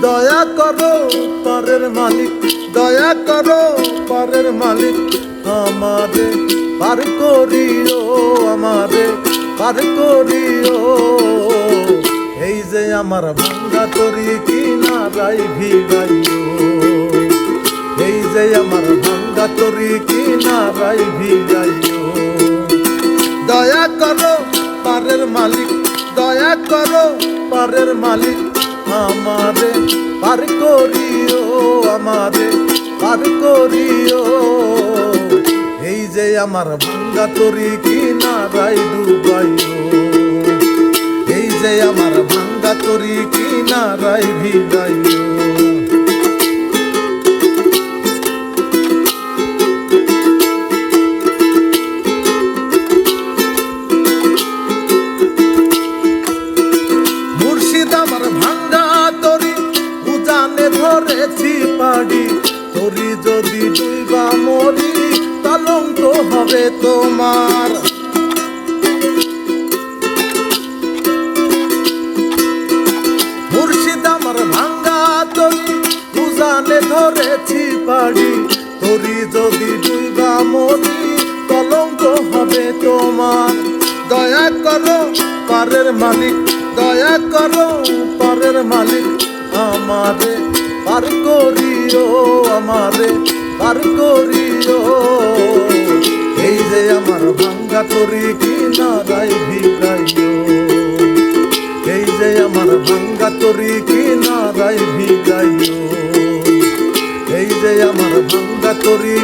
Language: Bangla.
দয়া করো, পারের মালিক। দয়া করো, পারের মালিক। আমারে পার করিও, আমারে পার করিও। এই যে আমার ভাঙ্গা তরি কিনারাই ভিড়াইও। এই যে আমার ভাঙ্গা তরি কিনারাই ভিড়াইও। দয়া করো, পারের মালিক। দয়া করো, পারের মালিক। আমারে পার করিও আমারে পার করিও। এই যে আমার ভাঙ্গা তরি কিনারাই ডুবাইও। এই যে আমার ভাঙ্গা তরি কিনারাই ভিড়াইও ধরেছি পাড়ি তরি যদি ডুইবা মরি কলঙ্ক হবে তোমার। মুর্শিদ আমার ভাঙ্গা তরি ধরেছি পাড়ি তরি যদি ডুইবা মরি কলঙ্ক হবে তোমার। দয়া করো, পারের মালিক, দয়া করো, পারের মালিক আমারে। পার করিও আমারে, বার করিও এই যে আমার ভাঙ্গা তরি কিনারাই ভিগাইও এই যে আমার ভাঙ্গা তরি কিনারাই ভিগাইও এই যে আমার ভাঙ্গা তরি